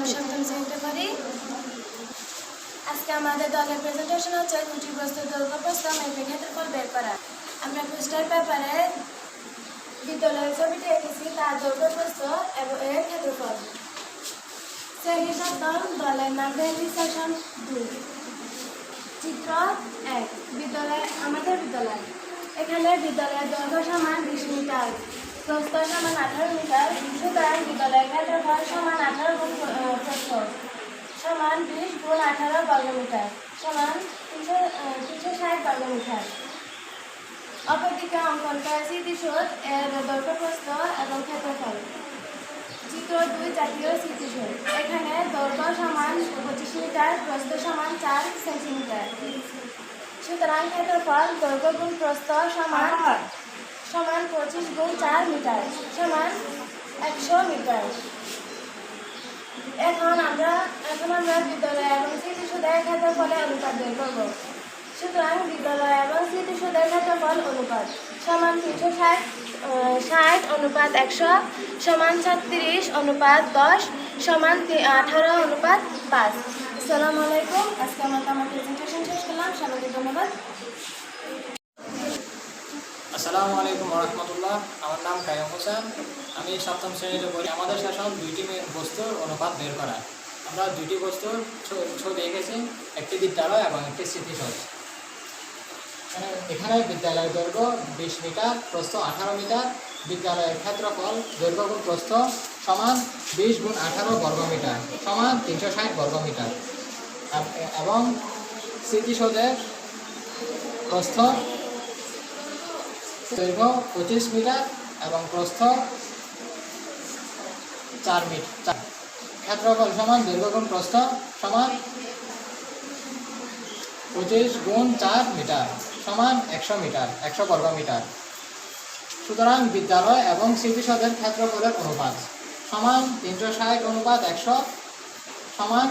আমি সপ্তম শ্রেণীতে পড়ি আজকে আমাদের দলের প্রেজেন্টেশন হচ্ছে দুটি বস্তু দৈর্ঘ্য প্রস্থ, মেপে ক্ষেত্রফল বের করা। আমরা পোস্টার পেপারে বিদ্যালয়ের ছবিটি এঁকেছি, তার দৈর্ঘ্য প্রস্থ এবং এর ক্ষেত্রফল। শ্রেণি সপ্তম দলের নাম ভ্যালি সেশন দুই। চিত্র এক, বিদ্যালয়, আমাদের বিদ্যালয়। এখানে বিদ্যালয়ের দৈর্ঘ্য সমান বিশ মিটার। প্রস্থ সমান আঠারো মিটার সুতরাং বিদ্যালয়ের ক্ষেত্রফল সমান আঠারো গুণ প্রস্থ সমান বিশ গুণ আঠারো বর্গমিটার। সমান তিনশো তিনশো ষাট বর্গমিটার। অপরদিকে অঙ্কন করা স্মৃতিসৌধ এর দৈর্ঘ্য এবং ক্ষেত্রফল চিত্র দুই জাতীয় স্মৃতিসৌধ এখানে দৈর্ঘ্য সমান পঁচিশ মিটার প্রস্থ সমান চার সেন্টিমিটার। সুতরাং ক্ষেত্রফল দৈর্ঘ্য গুণ প্রস্থ সমান সমান পঁচিশ গুণ চার মিটার, সমান একশো মিটার। এখন আমরা এখন আমরা বিদ্যালয় এবং স্মৃতিসৌধের ক্ষেত্রফলের অনুপাত বের করব। সুতরাং বিদ্যালয় এবং স্মৃতিসৌধের ক্ষেত্রফল অনুপাত সমান তিনশো ষাট ষাট অনুপাত একশো, সমান ছত্রিশ অনুপাত দশ, সমান আঠারো অনুপাত পাঁচ। আসসালামু আলাইকুম। আজকে আমরা আমার প্রেজেন্টেশন শেষ করলাম। সবাইকে ধন্যবাদ। আসসালামু আলাইকুম রহমতুল্লাহ। আমার নাম কায়ম হোসেন। আমি সপ্তম শ্রেণীতে পড়ি। আমাদের শাসন দুইটি বস্তুর অনুপাত বের করা। আমরা দুইটি বস্তুর ছবি এঁকেছি একটি বিদ্যালয় এবং একটি স্মৃতিসৌধ। এখানে এখানে বিদ্যালয়ের দৈর্ঘ্য বিশ মিটার, প্রস্থ আঠারো মিটার। বিদ্যালয়ের ক্ষেত্রফল দৈর্ঘ্য গুণ প্রস্থ সমান বিশ গুণ আঠারো বর্গমিটার সমান তিনশো ষাট বর্গমিটার এবং স্মৃতিসৌধের প্রস্থ দৈর্ঘ্য পঁচিশ মিটার এবং প্রস্থ চার মিটার। ক্ষেত্রফল সমান দৈর্ঘ্য গুণ প্রস্থ সমান পঁচিশ গুণ চার মিটার সমান একশো মিটার, একশো বর্গ মিটার। সুতরাং বিদ্যালয় এবং স্মৃতিসৌধের ক্ষেত্রফলের অনুপাত সমান তিনশো ষাট অনুপাত একশো সমান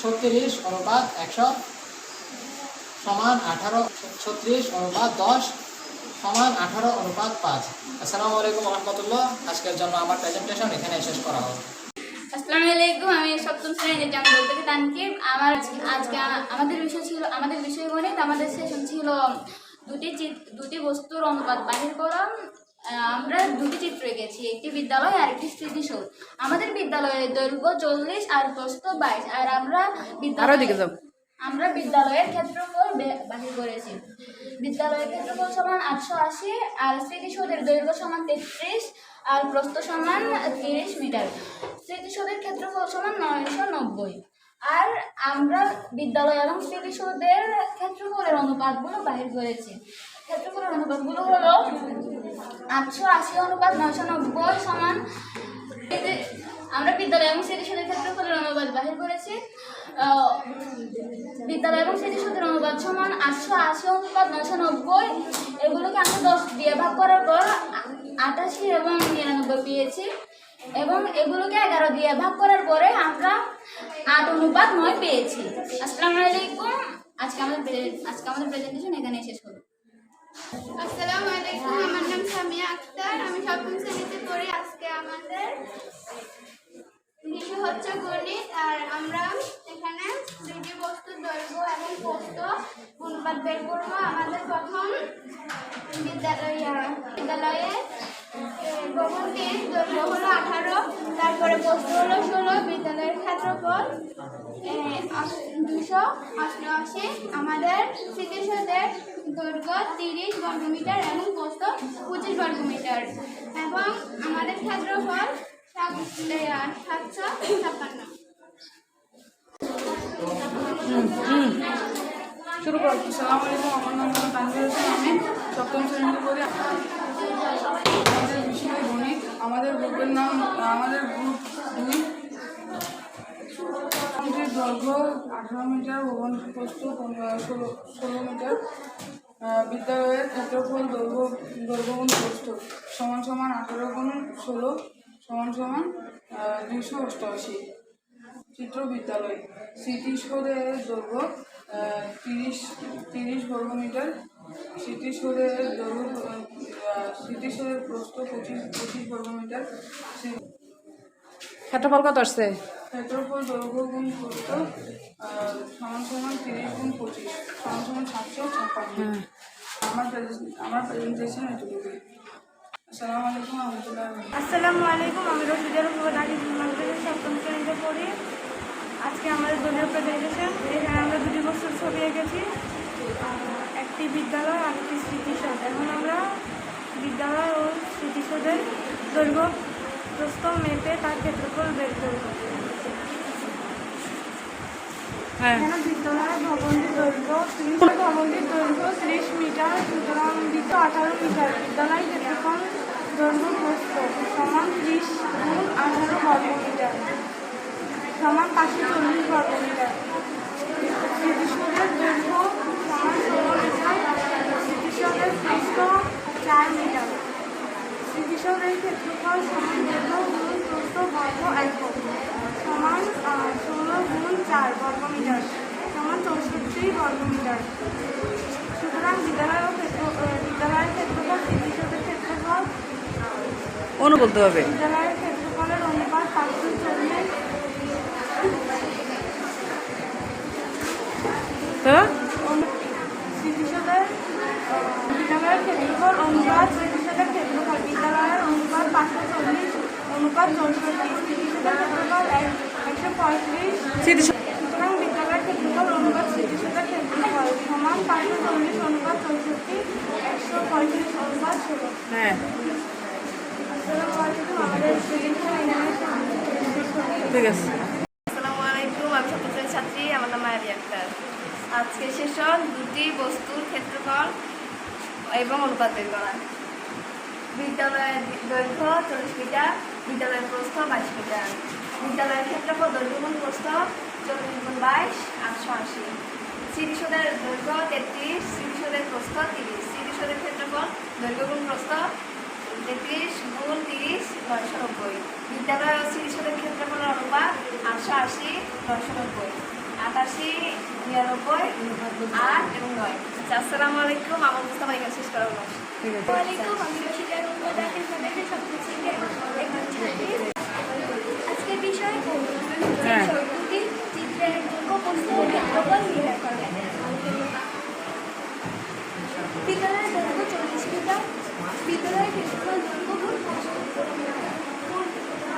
ছত্রিশ অনুপাত একশো সমান আঠারো, ছত্রিশ অনুপাত দশ সমান আঠারো অনুপাত পাঁচ। আসসালামু আলাইকুম রহমতুল্লাহ। আজকের জন্য আমার প্রেজেন্টেশন এখানে শেষ করা হবে আসসালামু আলাইকুম আমি সপ্তম শ্রেণির জামদল থেকে তানকিব আমার আজকে আমাদের বিষয় ছিল আমাদের বিষয় গণিত আমাদের সেশন ছিল দুটি চিত- দুটি বস্তুর অনুপাত বাহির করা। আমরা দুটি চিত্র এঁকেছি একটি বিদ্যালয় আর একটি স্মৃতিসৌধ আমাদের বিদ্যালয়ের দৈর্ঘ্য চল্লিশ আর প্রস্থ বাইশ আর আমরা বিদ্যালয় আমরা বিদ্যালয়ের ক্ষেত্রফল বাহির করেছি। বিদ্যালয়ের ক্ষেত্রফল সমান আটশো আশি, আর স্মৃতিসৌধের দৈর্ঘ্য সমান তেত্রিশ, আর প্রস্থ সমান তিরিশ মিটার। স্মৃতিসৌধের ক্ষেত্রফল সমান নয়শো নব্বই। আর আমরা বিদ্যালয় এবং স্মৃতিসৌধের ক্ষেত্রফলের অনুপাতগুলো বাহির করেছি। ক্ষেত্রফলের অনুপাতগুলো হলো আটশো আশি অনুপাত নয়শো নব্বই সমান বিদ্যালয় এবং স্মৃতিসৌধের ক্ষেত্রফলের অনুবাদ বাহির করেছি। বিদ্যালয় এবং স্মৃতিসৌধের অনুবাদ সমান আটশো আশি অনুপাত নশো নব্বই এগুলোকে আমরা দশ দিয়ে ভাগ করার পর আটাশি এবং নিরানব্বই পেয়েছি। এবং এগুলোকে এগারো দিয়ে ভাগ করার পরে আমরা আট অনুপাত নয় পেয়েছি। আসসালামু আলাইকুম আজকে আমাদের আজকে আমাদের প্রেজেন্টেশন এখানে শেষ হলো আসসালামু আলাইকুম আমার নাম সামিয়া আক্তার। আমি সপ্তম শ্রেণীতে পড়ি। আজকে আমাদের হচ্ছে গণিত, আর আমরা এখানে দুটি বস্তুর দৈর্ঘ্য এবং প্রস্থ অনুপাত বের করব। আমাদের প্রথম বিদ্যালয়, বিদ্যালয়ে ভবনটির দৈর্ঘ্য হলো আঠারো, তারপরে প্রস্থ হলো ষোলো, বিদ্যালয়ের ক্ষেত্রফল দুশো অষ্টআশি। আমাদের স্মৃতিসৌধের দৈর্ঘ্য তিরিশ বর্গমিটার এবং প্রস্থ পঁচিশ বর্গমিটার। এবং আমাদের ক্ষেত্রফল শুরু করো। সালাম আলাইকুম, আমার নাম হলো তানভীর হোসেন। আমি সপ্তম শ্রেণীতে পড়ি। আমাদের বিষয় গণিত আমাদের গ্রুপের নাম, আমাদের গ্রুপ দুই। দৈর্ঘ্য আঠারো মিটার, ভবন প্রস্থ ষোলো ষোলো মিটার। বিদ্যালয়ের ক্ষেত্রফল দৈর্ঘ্য দৈর্ঘ্য গুণ প্রস্থ। সমান সমান আঠারো গুণ ষোলো। সমান সমান দুইশো অষ্টআশি। চিত্র বিদ্যালয় স্মৃতিসৌধের দৈর্ঘ্য তিরিশ তিরিশ বর্গমিটার স্মৃতিসৌধের দৈর্ঘ্য স্মৃতিসৌধের প্রস্থ পঁচিশ পঁচিশ বর্গমিটার ক্ষেত্রফল কত আসছে? ক্ষেত্রফল দৈর্ঘ্য গুণ প্রস্থ সমান সমান তিরিশ গুণ পঁচিশ সমান সমান সাতশো ছাপ্পান্ন। আমার প্রেজেন্ট- আমার প্রেজেন্টেশন এটুকুই। আসসালামু আলাইকুম আমি রশিদা রহমান ঢাকা মাদ্রাসার সপ্তম শ্রেণীতে পড়ি। আজকে আমাদের দলীয় প্রেজেন্টেশন এখানে আমরা দুটি বছর ছবি এঁকেছি। একটি বিদ্যালয় আর একটি স্মৃতিসৌধ। এখন আমরা বিদ্যালয় ও স্মৃতিসৌধের দৈর্ঘ্য, প্রস্থ, মেপে তার ক্ষেত্রফল বের করব। এখানে বিদ্যালয়ের ভবনটির দৈর্ঘ্য ভবনটির দৈর্ঘ্য ত্রিশ মিটার সুতরাং বৃত্ত আঠারো মিটার বিদ্যালয় ক্ষেত্রফল দৈর্ঘ্য প্রস্থ সমান ত্রিশ গুণ আঠারো বর্গ মিটার সমান পাঁচশো চল্লিশ বর্গ মিটার স্মৃতিসৌধের দৈর্ঘ্য সমান ষোলো মিটার স্মৃতিসৌধের প্রস্থ চার মিটার স্মৃতিসৌধের ক্ষেত্রফল প্রস্থ বর্গ একক সমান ষোলো গুণ চার বর্গ মিটার সমান চৌষট্টি বর্গ মিটার সুতরাং বিদ্যালয় ও ক্ষেত্র বিদ্যালয়ের ক্ষেত্রফল স্মৃতিসৌধের ক্ষেত্রফল অনু বলতে হবে। বিদ্যালয়ের ক্ষেত্রফলের অনুপাত পাঁচশো চল্লিশ। তো বিদ্যালয়ের ক্ষেত্রফল অনুপাত স্মৃতিসৌধের ক্ষেত্রফল। বিদ্যালয়ের অনুপাত পাঁচশো চল্লিশ। অনুপাত একশো পঁয়ত্রিশ। সুতরাং বিদ্যালয়ের ক্ষেত্রফল অনুপাত স্মৃতিসৌধের ক্ষেত্রফল সমান পাঁচশো চল্লিশ অনুপাত চৌষট্টি একশো পঁয়ত্রিশ অনুপাত ষোলো। হ্যাঁ। ঠিক আছে। আসসালামু আলাইকুম আমি সপ্তম ছাত্রী আমার নাম আক্তার আজকে সেশন দুটি বস্তুর ক্ষেত্রফল এবং অনুপাত বের করা। বিদ্যালয়ের দৈর্ঘ্য চল্লিশ মিটার বিদ্যালয়ের প্রস্থ বাইশ মিটার বিদ্যালয়ের ক্ষেত্রফল দৈর্ঘ্য গুণ প্রস্থ চল্লিশ গুণ বাইশ আটশো আশি। স্মৃতিসৌধের দৈর্ঘ্য তেত্রিশ স্মৃতিসৌধের প্রস্থ তিরিশ। স্মৃতিসৌধের ক্ষেত্রফল দৈর্ঘ্য গুণ প্রস্থ তেত্রিশ গুণ তিরিশ নয়শো নব্বই। বিদ্যালয় ও স্মৃতিসৌধের ক্ষেত্রফলের অনুপাত আটশো আশি নয়শো নব্বই। আটাশি নিরানব্বই আট এবং নয়। আচ্ছা, আসসালামু আলাইকুম। আমার মুস্তাফা এখানে শেষ করা হলো আমি রশিদা রহমান দাখিল কলেজে সপ্তম শ্রেণীতে একজন ছাত্রী আজকের বিষয় হ্যাঁ। দুটি চিত্রের দৈর্ঘ্য প্রস্থ ও ক্ষেত্রফল নির্ণয় করবে বিদ্যালয়ের দৈর্ঘ্য চল্লিশ মিটার বিদ্যালয়ের ক্ষেত্রফল দৈর্ঘ্য গুণ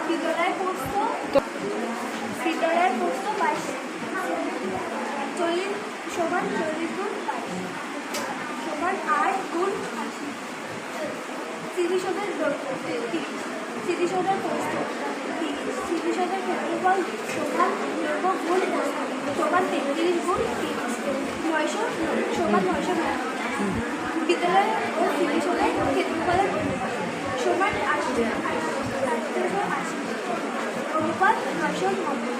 বিদ্যালয়ের প্রস্থ বিদ্যালয়ের প্রস্থ বাইশ চল্লিশ সমান চল্লিশ গুণ বাইশ সমান আট গুণ আশি স্মৃতিসৌধের স্মৃতিসৌধের স্মৃতিসৌধের ক্ষেত্রফল সমান দৈর্ঘ্য গুণ সমান তেত্রিশ গুণ নয়শো সমান নয়শো নয়। বিদ্যালয় ও স্মৃতিসৌধের ক্ষেত্রফলের সমান আশি আটশো আশি। অনুপাত নয়শো নব্বই।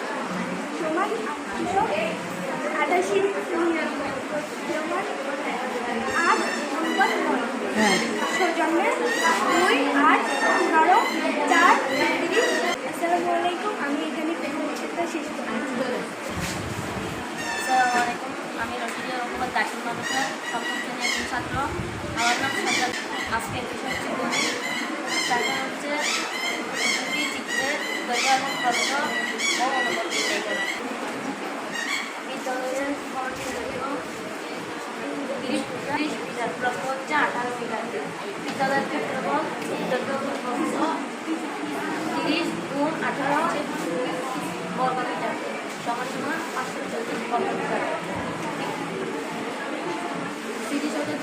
সমান আটশো আটাশি নিরানব্বই সমান আট অনুপাত নয় হ্যাঁ সৌজন্যে দুই আট এগারো চার তিরিশ আসসালামু আলাইকুম আমি এখানে প্রেজেন্টেশনটা শেষ করি আসসালামু আলাইকুম আমি রশিদা মাদ্রাসা সপ্তম শ্রেণির একজন ছাত্র আমার নাম সাজ্জাদ আজকের বিষয় গণিত তারপর হচ্ছে দুটি চিত্রের দৈর্ঘ্য এবং প্রস্থ ও অনুপাত বিদ্যালয়ের তিরিশ মিটার হচ্ছে সমান সমান পাঁচশো চল্লিশ বর্গ মিটার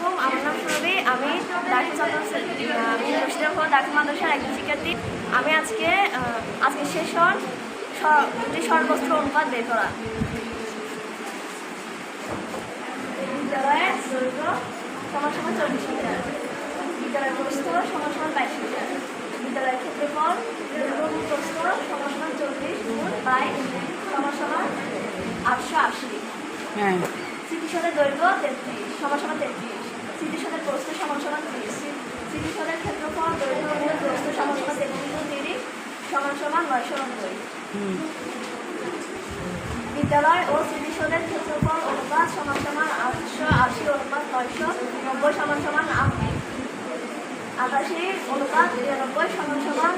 আলাইকুম আমার নাম আমি আহ, আমি রশিদাপুর দাখিল মাদ্রাসার একজন শিক্ষার্থী। আমি আজকে আজকে সেশন দুটি সর্বস্ত্র অনুপাত বের করা। বিদ্যালয়ের দৈর্ঘ্য সমান সমান চল্লিশ মিটার বিদ্যালয়ের প্রস্থ সমান সমান বাইশ মিটার বিদ্যালয়ের ক্ষেত্রফল এবং প্রস্থ সমান সমান চল্লিশ বাই সমান সমান আটশো আশি। হ্যাঁ। স্মৃতিসনের দৈর্ঘ্য তেত্রিশ সমান সমান তেত্রিশ। স্মৃতিসনের প্রস্থ সমান তিরিশ স্মৃতিসনের ক্ষেত্রফল দৈর্ঘ্য প্রস্থ সমান সমান তিরিশ সমান সমান নয়শো নব্বই বিদ্যালয় ও স্মৃতিসনের ক্ষেত্রফল অনুপাত সমান সমান আটশো আশি অনুপাত নয়শো নব্বই সমান সমান আটাশি অনুপাত নিরানব্বই সমান সমান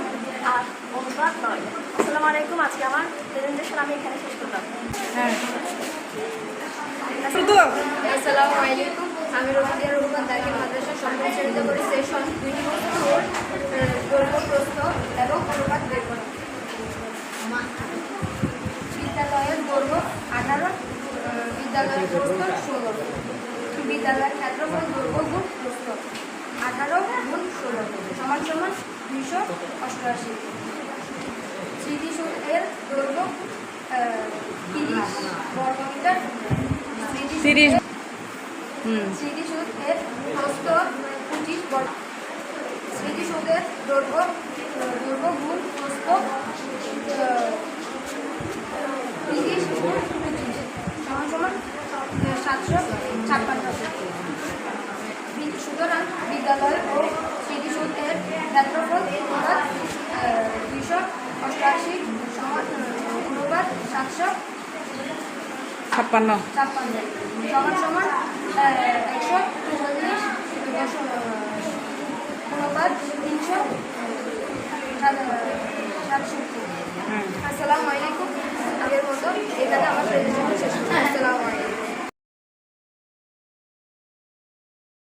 আট অনুপাত নয়। আসসালামু আলাইকুম আজকে আমার প্রেজেন্টেশন আমি এখানে শেষ করলাম। হ্যাঁ। আসসালামু আলাইকুম। আমি রোমাদিয়া রহমান দাখিল মাদ্রাসা শ্রেণীতে পড়ি সেশন দুইটি দৈর্ঘ্য এবং অনুপাত বের করা বিদ্যালয়ের দৈর্ঘ্য আঠারো বিদ্যালয়ের প্রস্থ ষোলো। বিদ্যালয়ের ক্ষেত্রফল দৈর্ঘ্য গুণ প্রস্থ আঠারো গুণ ষোলো। সমান সমান দুইশো অষ্টআশি। স্মৃতিসৌধের দৈর্ঘ্য তিরিশ, বর্গমিটার স্মৃতি স্মৃতিসৌধের প্রস্থ পঁচিশ স্মৃতিসৌধের দৈর্ঘ্য দৈর্ঘ্য গুণ প্রস্থ তিরিশ গুণ পঁচিশ সমান সাতশো ছাপ্পান্ন। সুতরাং বিদ্যালয় ও স্মৃতিসৌধের ক্ষেত্রফল অনুপাত দুইশো অষ্টআশি সমান অনুপাত সাতশো ছাপ্পান্ন। আসসালামু আলাইকুম। আগের মতো এখানে আমার প্রেজেন্টেশন শেষ আসসালামু আলাইকুম।